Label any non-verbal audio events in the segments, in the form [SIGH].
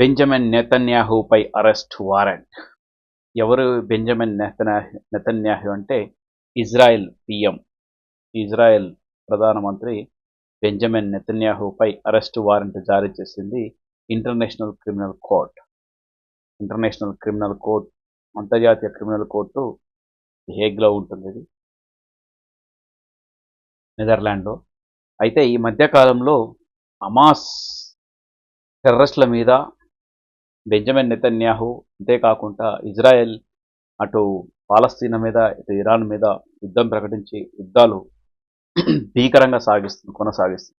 Benjamin నెతన్యాహుపై arrest warrant. ఎవరు Benjamin Netanyahu Netanyahu అంటే ఇజ్రాయెల్ పిఎం. ఇజ్రాయెల్ ప్రధానమంత్రి బెంజమిన్ నెతన్యాహుపై అరెస్ట్ వారెంట్ జారీ చేసింది international criminal court. International criminal court అంతర్జాతీయ క్రిమినల్ కోర్టు హేగ్లో ఉంటుంది ఇది. నెదర్లాండ్లో. అయితే ఈ మధ్యకాలంలో అమాస్ టెర్రస్ల మీద బెంజమిన్ నెతన్యాహు అంతేకాకుండా ఇజ్రాయెల్ అటు పాలస్తీనా మీద ఇటు ఇరాన్ మీద యుద్ధం ప్రకటించి యుద్ధాలు భీకరంగా సాగిస్తుంది కొనసాగిస్తుంది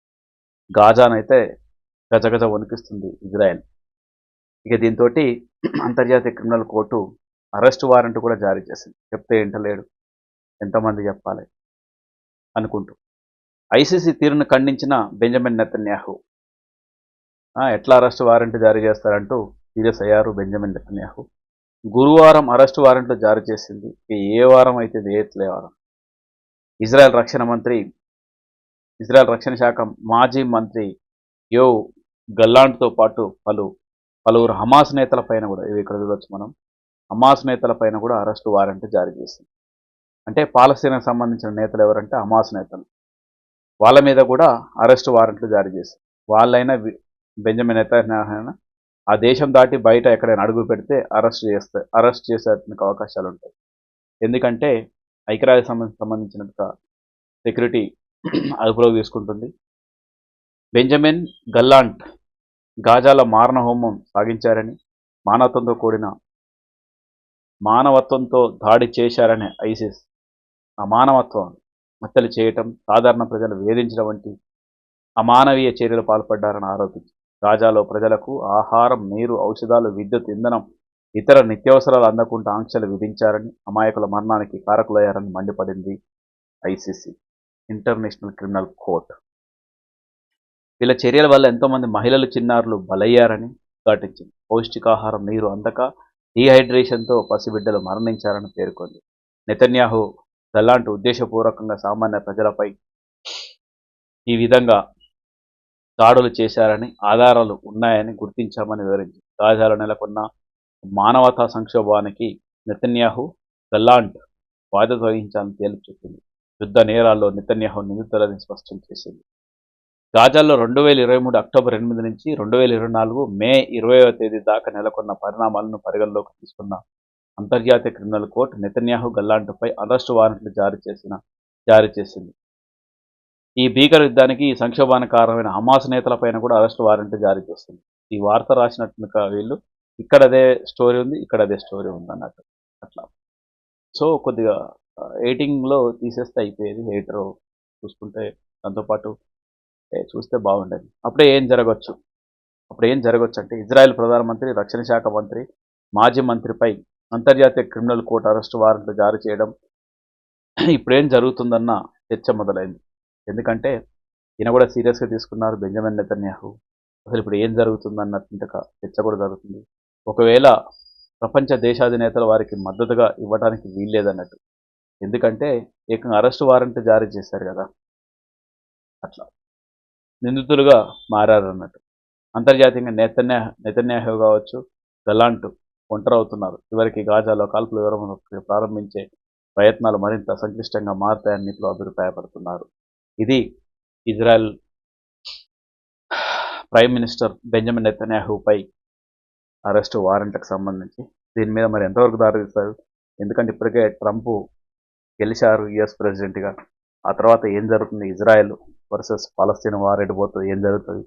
గాజానైతే గజగజ వణికిస్తుంది ఇజ్రాయెల్. ఇక దీంతో అంతర్జాతీయ క్రిమినల్ కోర్టు అరెస్ట్ వారెంట్ కూడా జారీ చేసింది. చెప్తే ఏంటలేడు ఎంతమంది చెప్పాలి అనుకుంటూ. ఐసీసీ తీరును ఖండించిన బెంజమిన్ నెతన్యాహు ఎట్లా అరెస్ట్ వారెంట్ జారీ చేస్తారంటూ సీరియస్ అయ్యారు బెంజమిన్ నెతన్యాహు. గురువారం అరెస్ట్ వారెంట్లు జారీ చేసింది ఏ వారం అయితే వేయట్లే వారం. ఇజ్రాయెల్ రక్షణ మంత్రి ఇజ్రాయెల్ రక్షణ శాఖ మాజీ మంత్రి యో గల్లాండ్తో పాటు పలు పలువురు హమాస్ నేతల పైన కూడా ఇవి ఇక్కడ చూడవచ్చు మనం హమాస్ నేతల పైన కూడా అరెస్ట్ వారెంట్ జారీ చేసింది. అంటే పాలస్తీనాకు సంబంధించిన నేతలు ఎవరంటే హమాస్ నేతలు. వాళ్ళ మీద కూడా అరెస్ట్ వారెంట్లు జారీ చేసింది. వాళ్ళైనా బెంజమిన్ నేత ఆ దేశం దాటి బయట ఎక్కడైనా అడుగు పెడితే అరెస్ట్ చేస్తే అరెస్ట్ చేసేందుకు అవకాశాలు ఉంటాయి ఎందుకంటే ఐక్యరాజ్య సంబంధ సంబంధించిన సెక్యూరిటీ [CLEARS THROAT] అదుపులోకి తీసుకుంటుంది. బెంజమిన్ గల్లాంట్ గాజాల మారణ హోమం సాగించారని మానవత్వంతో కూడిన మానవత్వంతో దాడి చేశారని ఐసిస్ ఆ మానవత్వం హత్యలు చేయటం సాధారణ ప్రజలు వేధించడం వంటి అమానవీయ చర్యలు పాల్పడ్డారని ఆరోపించారు గాజాలో ప్రజలకు ఆహారం నీరు ఔషధాలు విద్యుత్ ఇంధనం ఇతర నిత్యావసరాలు అందకుండా ఆంక్షలు విధించారని అమాయకుల మరణానికి కారకులయ్యారని మండిపడింది ఐసీసీ ఇంటర్నేషనల్ క్రిమినల్ కోర్ట్. వీళ్ళ చర్యల వల్ల ఎంతోమంది మహిళలు చిన్నారులు బలయ్యారని ఘాటించింది. పౌష్టికాహారం నీరు అందక డీహైడ్రేషన్తో పసిబిడ్డలు మరణించారని పేర్కొంది. నెతన్యాహు గల్లాంటి ఉద్దేశపూర్వకంగా సామాన్య ప్రజలపై ఈ విధంగా దాడులు చేశారని ఆధారాలు ఉన్నాయని గుర్తించామని వివరించింది గాజాలో నెలకొన్న మానవతా సంక్షోభానికి నితన్యాహు గల్లాంట్ బాధ్యత వహించాలని తేల్చి చెప్పింది. యుద్ధ నేరాల్లో నితన్యాహు నిందితులని స్పష్టం చేసింది. గాజాల్లో రెండు వేల ఇరవై మూడు అక్టోబర్ ఎనిమిది నుంచి రెండు వేల ఇరవై నాలుగు మే ఇరవైవ తేదీ దాకా నెలకొన్న పరిణామాలను పరిగణలోకి తీసుకున్న అంతర్జాతీయ క్రిమినల్ కోర్టు నితన్యాహు గల్లాంటుపై అరెస్టు వారెంట్లు జారీ చేసిన జారీ చేసింది. ఈ భీకర యుద్ధానికి ఈ సంక్షోభానికి కారణమైన హమాస్ నేతలపైన కూడా అరెస్ట్ వారెంట్ జారీ చేస్తుంది. ఈ వార్త రాసినట్టుగా వీళ్ళు ఇక్కడ అదే స్టోరీ ఉంది ఇక్కడ అదే స్టోరీ ఉంది అన్నట్టు. అట్లా. సో కొద్దిగా ఎయిటింగ్లో తీసేస్తే అయిపోయేది ఎయిటర్ చూసుకుంటే దాంతోపాటు చూస్తే బాగుండేది. అప్పుడే ఏం జరగవచ్చు అప్పుడు ఏం జరగచ్చు అంటే ఇజ్రాయెల్ ప్రధానమంత్రి రక్షణ శాఖ మంత్రి మాజీ మంత్రిపై అంతర్జాతీయ క్రిమినల్ కోర్టు అరెస్ట్ వారెంట్లు జారీ చేయడం ఇప్పుడేం జరుగుతుందన్న చర్చ మొదలైంది. ఎందుకంటే ఈయన కూడా సీరియస్గా తీసుకున్నారు బెంజమిన్ నెతన్యాహు. అసలు ఇప్పుడు ఏం జరుగుతుందన్నట్టు చర్చ కూడా జరుగుతుంది. ఒకవేళ ప్రపంచ దేశాధినేతలు వారికి మద్దతుగా ఇవ్వడానికి వీల్లేదన్నట్టు. ఎందుకంటే ఏకంగా అరెస్ట్ వారెంట్ జారీ చేశారు కదా. అట్లా. నిందితులుగా మారారు అన్నట్టు అంతర్జాతీయంగా నేతన్యా నేతన్యాహు కావచ్చు గలాంటు ఒంటరవుతున్నారు చివరికి గాజాలో కాల్పుల వివరణ ప్రారంభించే ప్రయత్నాలు మరింత సంక్లిష్టంగా మారుతాయని నిపుణులు అభిప్రాయపడుతున్నారు. ఇది ఇజ్రాయెల్ ప్రైమ్ మినిస్టర్ బెంజమిన్ నెతన్యాహుపై అరెస్ట్ వారెంట్కి సంబంధించి. దీని మీద మరి ఎంతవరకు దారితీస్తారు? ఎందుకంటే ఇప్పటికే ట్రంప్ గెలిచారు యుఎస్ ప్రెసిడెంట్గా. ఆ తర్వాత ఏం జరుగుతుంది? ఇజ్రాయెల్ వర్సెస్ పాలస్తీన్ వార్ ఎడిపోతుంది ఏం జరుగుతుంది?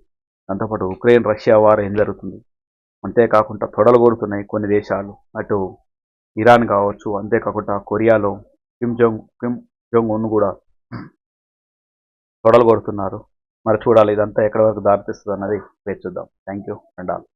దాంతోపాటు ఉక్రెయిన్ రష్యా వార్ ఏం జరుగుతుంది? అంతేకాకుండా తొడలు కొడుతున్నాయి కొన్ని దేశాలు. అటు ఇరాన్ కావచ్చు అంతేకాకుండా కొరియాలో Kim Jong Kim Jong Un కూడా తొడలు కొడుతున్నారు. మరి చూడాలి ఇదంతా ఎక్కడి వరకు దారితీస్తుంది అన్నది వేచి చూద్దాం. Thank you and all